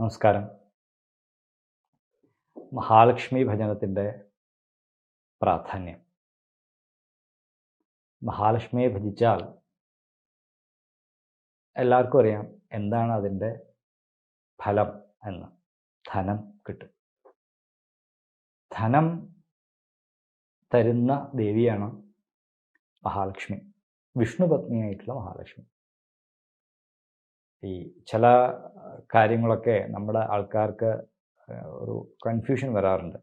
നമസ്കാരം. മഹാലക്ഷ്മി ഭജനത്തിന്റെ പ്രാധാന്യം. മഹാലക്ഷ്മിയെ ഭജിച്ചാൽ എല്ലാവർക്കും അറിയാം എന്താണ് അതിന്റെ ഫലം എന്ന്. ധനം കിട്ടും. ധനം തരുന്ന ദേവിയാണ് മഹാലക്ഷ്മി. വിഷ്ണു പത്നിയായിട്ടുള്ള മഹാലക്ഷ്മി. ഈ ചില കാര്യങ്ങളൊക്കെ നമ്മുടെ ആൾക്കാർക്ക് ഒരു കൺഫ്യൂഷൻ വരാറുണ്ട്.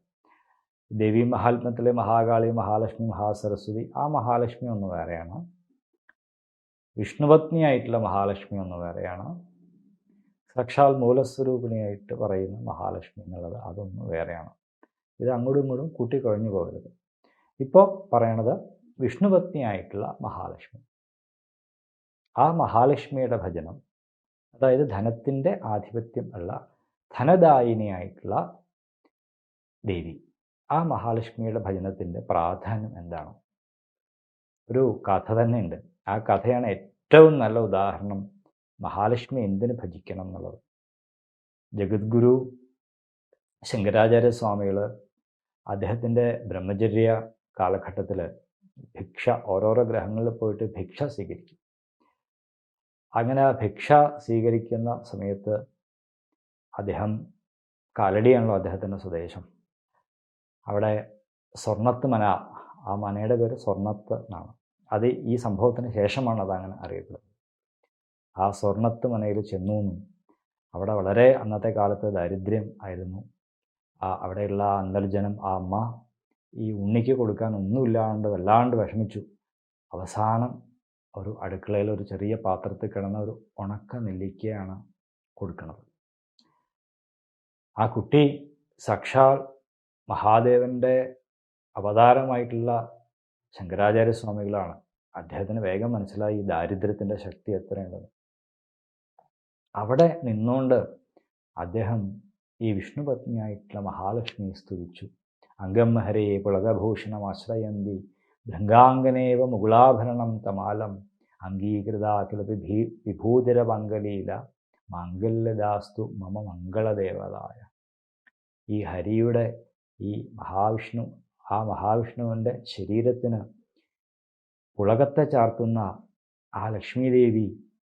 ദേവി മഹാത്മ്യത്തിലെ മഹാകാളി മഹാലക്ഷ്മി മഹാസരസ്വതി ആ മഹാലക്ഷ്മി ഒന്ന് വേറെയാണ്. വിഷ്ണുപത്നിയായിട്ടുള്ള മഹാലക്ഷ്മി ഒന്ന് വേറെയാണ്. സാക്ഷാൽ മൂലസ്വരൂപിണിയായിട്ട് പറയുന്ന മഹാലക്ഷ്മി എന്നുള്ളത് അതൊന്ന് വേറെയാണ്. ഇത് അങ്ങോട്ടും ഇങ്ങോട്ടും കൂട്ടിക്കുഴഞ്ഞു പോകരുത്. ഇപ്പോൾ പറയണത് വിഷ്ണുപത്നിയായിട്ടുള്ള മഹാലക്ഷ്മി. ആ മഹാലക്ഷ്മിയുടെ ഭജനം അതായത് ധനത്തിന്റെ ആധിപത്യം ഉള്ള ധനദായിനിയായിട്ടുള്ള ദേവി. ആ മഹാലക്ഷ്മിയുടെ ഭജനത്തിന്റെ പ്രാധാന്യം എന്താണ്? ഒരു കഥ തന്നെ ഉണ്ട് ആ കഥയാണ് ഏറ്റവും നല്ല ഉദാഹരണം. മഹാലക്ഷ്മി എന്തിനു ഭജിക്കണം എന്നുള്ളത്. ജഗദ്ഗുരു ശങ്കരാചാര്യ സ്വാമികൾ അദ്ദേഹത്തിന്റെ ബ്രഹ്മചര്യ കാലഘട്ടത്തിൽ ഭിക്ഷ ഓരോരോ ഗ്രഹങ്ങളിൽ പോയിട്ട് ഭിക്ഷ സ്വീകരിക്കും. അങ്ങനെ ഭിക്ഷ സ്വീകരിക്കുന്ന സമയത്ത് അദ്ദേഹം കാലടിയാണല്ലോ അദ്ദേഹത്തിന്റെ സ്വദേശം. അവിടെ സ്വർണത്ത് മന ആ മനയുടെ പേര് സ്വർണത്ത് എന്നാണ്. അത് ഈ സംഭവത്തിന് ശേഷമാണ് അതങ്ങനെ അറിയപ്പെടുന്നത്. ആ സ്വർണത്ത് മനയിൽ ചെന്നു എന്നും അവിടെ വളരെ അന്നത്തെ കാലത്ത് ദാരിദ്ര്യം ആയിരുന്നു. ആ അവിടെയുള്ള അന്തർജനം ആ അമ്മ ഈ ഉണ്ണിക്ക് കൊടുക്കാൻ ഒന്നുമില്ലാണ്ട് വല്ലാണ്ട് വിഷമിച്ചു. അവസാനം ഒരു അടുക്കളയിൽ ഒരു ചെറിയ പാത്രത്തിൽ കിടന്ന ഒരു ഉണക്ക നെല്ലിക്കയാണ് കൊടുക്കുന്നത് ആ കുട്ടി സാക്ഷാൽ മഹാദേവന്റെ അവതാരമായിട്ടുള്ള ശങ്കരാചാര്യ സ്വാമികളാണ്. അദ്ദേഹത്തിന് വേഗം മനസ്സിലായി ദാരിദ്ര്യത്തിന്റെ ശക്തി എത്രയുണ്ടെന്ന് അവിടെ നിന്നുകൊണ്ട് അദ്ദേഹം ഈ വിഷ്ണുപത്നിയായിട്ടുള്ള മഹാലക്ഷ്മിയെ സ്തുതിച്ചു. അംഗം മഹരയെ പുളകഭൂഷണം ആശ്രയന്തി ഭൃംഗാംഗനേവ മുകുളാഭരണം തമാലം അംഗീകൃതാഖില വിഭീ വിഭൂതിരപങ്കലീല മംഗല്യദാസ്തു മമ മംഗളദേവതായ. ഈ ഹരിയുടെ ഈ മഹാവിഷ്ണു ആ മഹാവിഷ്ണുവിന്റെ ശരീരത്തിന് പുളകത്തെ ചാർത്തുന്ന ആ ലക്ഷ്മീദേവി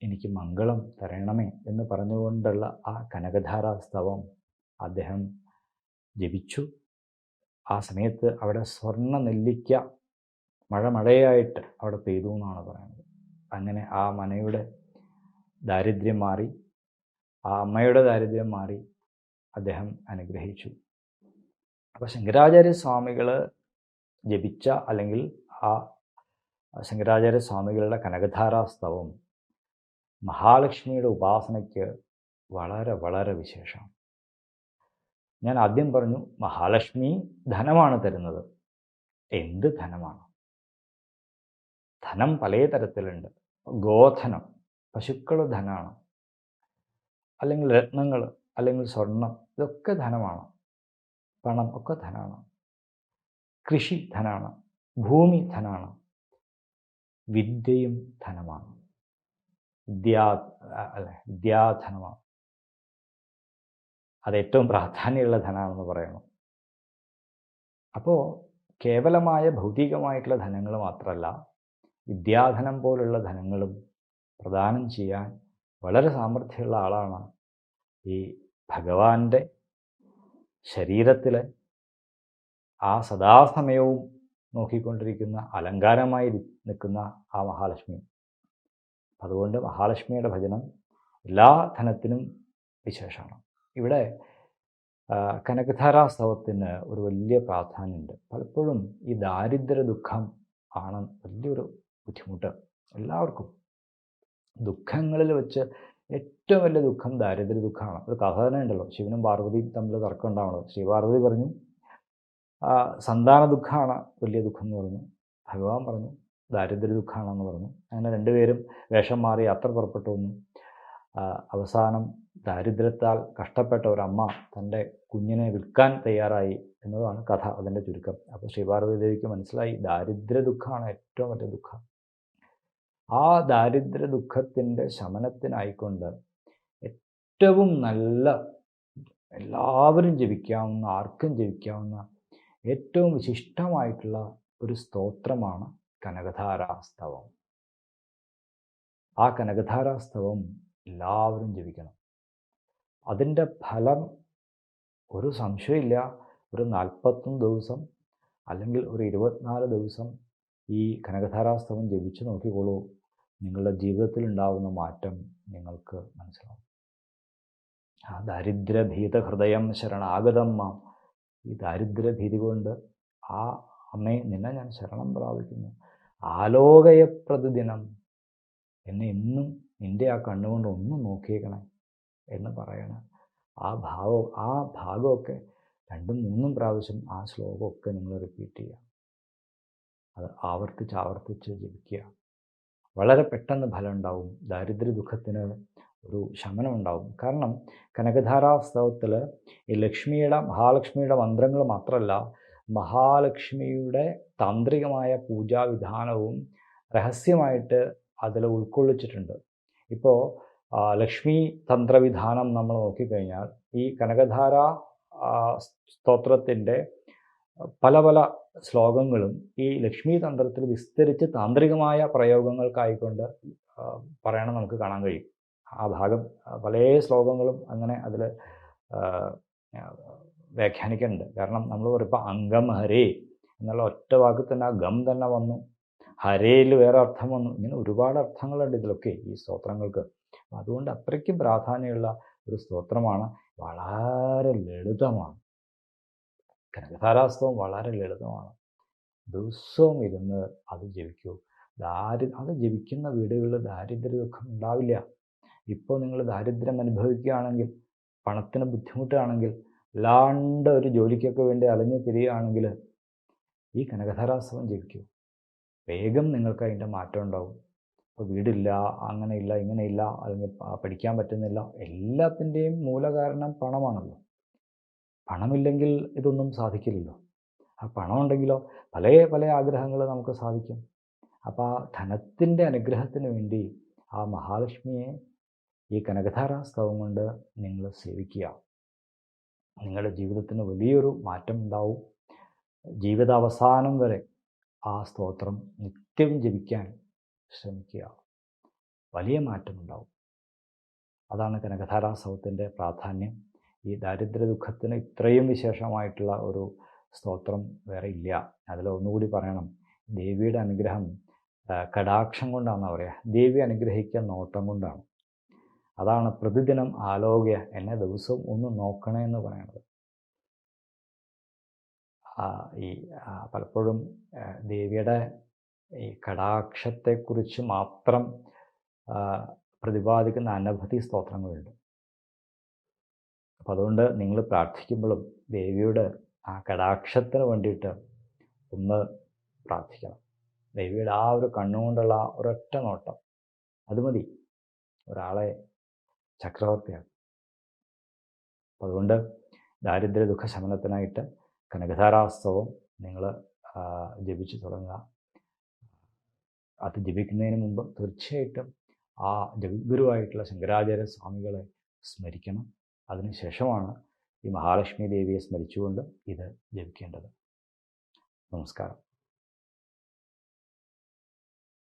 എനിക്ക് മംഗളം തരണമേ എന്ന് പറഞ്ഞുകൊണ്ടുള്ള ആ കനകധാര സ്തവം അദ്ദേഹം ജപിച്ചു. ആ സമയത്ത് അവിടെ സ്വർണ നെല്ലിക്ക മഴ മഴയായിട്ട് അവിടെ പെയ്തു എന്നാണ് പറയുന്നത്. അങ്ങനെ ആ മനയുടെ ദാരിദ്ര്യം മാറി ആ അമ്മയുടെ ദാരിദ്ര്യം മാറി അദ്ദേഹം അനുഗ്രഹിച്ചു. അപ്പോൾ ശങ്കരാചാര്യ സ്വാമികൾ ജപിച്ച അല്ലെങ്കിൽ ആ ശങ്കരാചാര്യ സ്വാമികളുടെ കനകധാരാസ്തവം മഹാലക്ഷ്മിയുടെ ഉപാസനയ്ക്ക് വളരെ വളരെ വിശേഷമാണ്. ഞാൻ ആദ്യം പറഞ്ഞു മഹാലക്ഷ്മി ധനമാണ് തരുന്നത്. എന്ത് ധനമാണ്? ധനം പല തരത്തിലുണ്ട് ഗോധനം പശുക്കൾ ധനമാണ് അല്ലെങ്കിൽ രത്നങ്ങൾ അല്ലെങ്കിൽ സ്വർണം ഇതൊക്കെ ധനമാണ്. പണം ഒക്കെ ധനമാണ് കൃഷി ധനമാണ് ഭൂമി ധനമാണ് വിദ്യയും ധനമാണ്. വിദ്യാ അല്ലെ വിദ്യാധനമാണ്. അത് ഏറ്റവും പ്രാധാന്യമുള്ള ധനമാണെന്ന് പറയണം അപ്പോൾ കേവലമായ ഭൗതികമായിട്ടുള്ള ധനങ്ങൾ മാത്രമല്ല വിദ്യാധനം പോലുള്ള ധനങ്ങളും പ്രദാനം ചെയ്യാൻ വളരെ സാമർഥ്യമുള്ള ആളാണ് ഈ ഭഗവാന്റെ ശരീരത്തിലെ ആ സദാസമയവും നോക്കിക്കൊണ്ടിരിക്കുന്ന അലങ്കാരമായി നിൽക്കുന്ന ആ മഹാലക്ഷ്മി. അതുകൊണ്ട് മഹാലക്ഷ്മിയുടെ ഭജനം എല്ലാ ധനത്തിനും വിശേഷമാണ്. ഇവിടെ കനകധാരാസ്തവത്തിന് ഒരു വലിയ പ്രാധാന്യമുണ്ട്. പലപ്പോഴും ഈ ദാരിദ്ര്യ ദുഃഖം ആണ് വലിയൊരു ബുദ്ധിമുട്ട്. എല്ലാവർക്കും. ദുഃഖങ്ങളിൽ വെച്ച് ഏറ്റവും വലിയ ദുഃഖം ദാരിദ്ര്യ ദുഃഖമാണ്. ഒരു കഥ തന്നെ ഉണ്ടല്ലോ. ശിവനും പാർവതിയും തമ്മിൽ തർക്കം ഉണ്ടാവണത്. ശ്രീപാർവതി പറഞ്ഞു സന്താന ദുഃഖമാണ് വലിയ ദുഃഖം എന്ന് പറഞ്ഞു. ഭഗവാൻ പറഞ്ഞു ദാരിദ്ര്യ ദുഃഖമാണെന്ന് പറഞ്ഞു. അങ്ങനെ രണ്ടുപേരും വേഷം മാറി യാത്ര പുറപ്പെട്ടു വന്നു. അവസാനം ദാരിദ്ര്യത്താൽ കഷ്ടപ്പെട്ട ഒരമ്മ തന്റെ കുഞ്ഞിനെ വിൽക്കാൻ തയ്യാറായി എന്നതാണ് കഥ അതിന്റെ ചുരുക്കം. അപ്പോൾ ശ്രീപാർവതി ദേവിക്ക് മനസ്സിലായി ദാരിദ്ര്യ ദുഃഖമാണ് ഏറ്റവും വലിയ ദുഃഖം. ആ ദാരിദ്ര്യ ദുഃഖത്തിന്റെ ശമനത്തിനായിക്കൊണ്ട് ഏറ്റവും നല്ല എല്ലാവരും ജപിക്കാവുന്ന ആർക്കും ജപിക്കാവുന്ന ഏറ്റവും വിശിഷ്ടമായിട്ടുള്ള ഒരു സ്തോത്രമാണ് കനകധാരാസ്തവം. ആ കനകധാരാസ്തവം എല്ലാവരും ജപിക്കണം. അതിന്റെ ഫലം ഒരു സംശയമില്ല. ഒരു നാൽപ്പത്തൊന്ന് ദിവസം അല്ലെങ്കിൽ ഒരു ഇരുപത്തിനാല് ദിവസം ഈ കനകധാരാസ്തവം ജപിച്ചു നോക്കിക്കോളൂ. നിങ്ങളുടെ ജീവിതത്തിൽ ഉണ്ടാകുന്ന മാറ്റം നിങ്ങൾക്ക് മനസ്സിലാവും. ആ ദാരിദ്ര്യഭീത ഹൃദയം ശരണാഗതമ്മ ഈ ദാരിദ്ര്യഭീതി കൊണ്ട് ആ അമ്മേ നിന്നെ ഞാൻ ശരണം പ്രാപിക്കുന്നു. ആലോകയ പ്രതിദിനം എന്നെ എന്നും നിന്റെ ആ കണ്ണുകൊണ്ട് ഒന്ന് നോക്കിയേക്കണേ എന്ന് പറയണം ആ ഭാവം ആ ഭാഗമൊക്കെ രണ്ടും മൂന്നും പ്രാവശ്യം ആ ശ്ലോകമൊക്കെ നിങ്ങൾ റിപ്പീറ്റ് ചെയ്യുക. അത് ആവർത്തിച്ച് ആവർത്തിച്ച് ജപിക്കുക. വളരെ പെട്ടെന്ന് ഫലം ഉണ്ടാവും ദാരിദ്ര്യ ദുഃഖത്തിന് ഒരു ശമനം ഉണ്ടാവും കാരണം കനകധാരാസ്തവത്തിൽ ഈ ലക്ഷ്മിയുടെ മഹാലക്ഷ്മിയുടെ മന്ത്രങ്ങൾ മാത്രമല്ല മഹാലക്ഷ്മിയുടെ താന്ത്രികമായ പൂജാവിധാനവും രഹസ്യമായിട്ട് അതിൽ ഉൾക്കൊള്ളിച്ചിട്ടുണ്ട്. ഇപ്പോൾ ലക്ഷ്മി തന്ത്രവിധാനം നമ്മൾ നോക്കിക്കഴിഞ്ഞാൽ ഈ കനകധാര സ്തോത്രത്തിന്റെ പല പല ശ്ലോകങ്ങളും ഈ ലക്ഷ്മി തന്ത്രത്തിൽ വിസ്തരിച്ച് താന്ത്രികമായ പ്രയോഗങ്ങൾക്കായിക്കൊണ്ട് പറയണം നമുക്ക് കാണാൻ കഴിയും. ആ ഭാഗം പല ശ്ലോകങ്ങളും അങ്ങനെ അതിൽ വ്യാഖ്യാനിക്കുന്നുണ്ട്. കാരണം നമ്മൾ പറയുമ്പോൾ അംഗം ഹരേ എന്നുള്ള ഒറ്റ വാക്ക് തന്നെ ആ ഗം തന്നെ വന്നു. ഹരയിൽ വേറെ അർത്ഥം വന്നു. ഇങ്ങനെ ഒരുപാട് അർത്ഥങ്ങളുണ്ട് ഇതിലൊക്കെ ഈ സ്തോത്രങ്ങൾക്ക്. അതുകൊണ്ട് അത്രയ്ക്കും പ്രാധാന്യമുള്ള ഒരു സ്തോത്രമാണ്. വളരെ ലളിതമാണ്. കനകധാരാസ്തവം വളരെ ലളിതമാണ്. ദിവസവും ഇരുന്ന് അത് ജപിക്കൂ. ദാരി അത് ജപിക്കുന്ന വീടുകളിൽ ദാരിദ്ര്യ ദുഃഖം ഉണ്ടാവില്ല. ഇപ്പോൾ നിങ്ങൾ ദാരിദ്ര്യം അനുഭവിക്കുകയാണെങ്കിൽ പണത്തിന് ബുദ്ധിമുട്ടാണെങ്കിൽ അല്ലാണ്ട് ഒരു ജോലിക്കൊക്കെ വേണ്ടി അലഞ്ഞു തിരിയുകയാണെങ്കിൽ ഈ കനകധാരാസ്തവം ജപിക്കൂ. വേഗം നിങ്ങൾക്ക് അതിന്റെ മാറ്റം ഉണ്ടാവും. ഇപ്പോൾ വീടില്ല അങ്ങനെയില്ല ഇങ്ങനെയില്ല അല്ലെങ്കിൽ പഠിക്കാൻ പറ്റുന്നില്ല എല്ലാത്തിന്റെയും മൂലകാരണം പണമാണല്ലോ. പണമില്ലെങ്കിൽ ഇതൊന്നും സാധിക്കില്ലല്ലോ. ആ പണം ഉണ്ടെങ്കിലോ പല പല ആഗ്രഹങ്ങൾ നമുക്ക് സാധിക്കും. അപ്പോൾ ആ ധനത്തിന്റെ അനുഗ്രഹത്തിന് വേണ്ടി ആ മഹാലക്ഷ്മിയെ ഈ കനകധാരാ സ്തവം കൊണ്ട് നിങ്ങൾ സേവിക്കുക. നിങ്ങളുടെ ജീവിതത്തിന് വലിയൊരു മാറ്റം ഉണ്ടാവും. ജീവിതാവസാനം വരെ ആ സ്തോത്രം നിത്യം ജപിക്കാൻ ശ്രമിക്കുക. വലിയ മാറ്റമുണ്ടാവും. അതാണ് കനകധാരാസവത്തിന്റെ പ്രാധാന്യം. ഈ ദാരിദ്ര്യ ദുഃഖത്തിന് ഇത്രയും വിശേഷമായിട്ടുള്ള ഒരു സ്തോത്രം വേറെ ഇല്ല. അതിൽ ഒന്നുകൂടി പറയണം. ദേവിയുടെ അനുഗ്രഹം കടാക്ഷം കൊണ്ടാണ് പറയുക. ദേവി അനുഗ്രഹിക്കാൻ നോട്ടം കൊണ്ടാണ്. അതാണ് പ്രതിദിനം ആലോക്യ എന്നെ ദിവസവും ഒന്ന് നോക്കണേ എന്ന് പറയണത് ഈ പലപ്പോഴും ദേവിയുടെ ഈ കടാക്ഷത്തെക്കുറിച്ച് മാത്രം പ്രതിപാദിക്കുന്ന അനവധി സ്തോത്രങ്ങളുണ്ട്. അപ്പോൾ അതുകൊണ്ട് നിങ്ങൾ പ്രാർത്ഥിക്കുമ്പോഴും ദേവിയുടെ ആ കടാക്ഷത്തിന് വേണ്ടിയിട്ട് ഒന്ന് പ്രാർത്ഥിക്കണം. ദേവിയുടെ ആ ഒരു കണ്ണുകൊണ്ടുള്ള ഒരൊറ്റ നോട്ടം. അത് മതി. ഒരാളെ ചക്രവർത്തിയാണ് അതുകൊണ്ട് ദാരിദ്ര്യ ദുഃഖ ശമനത്തിനായിട്ട് കനകധാരാസ്തവം നിങ്ങൾ ജപിച്ചു തുടങ്ങുക. അത് ജപിക്കുന്നതിന് മുമ്പ് തീർച്ചയായിട്ടും ആ ജഗദ്ഗുരുവായിട്ടുള്ള ശങ്കരാചാര്യ സ്വാമികളെ സ്മരിക്കണം. അതിനുശേഷമാണ് ഈ മഹാലക്ഷ്മി ദേവിയെ സ്മരിച്ചുകൊണ്ട് ഇത് ജപിക്കേണ്ടത്. നമസ്കാരം.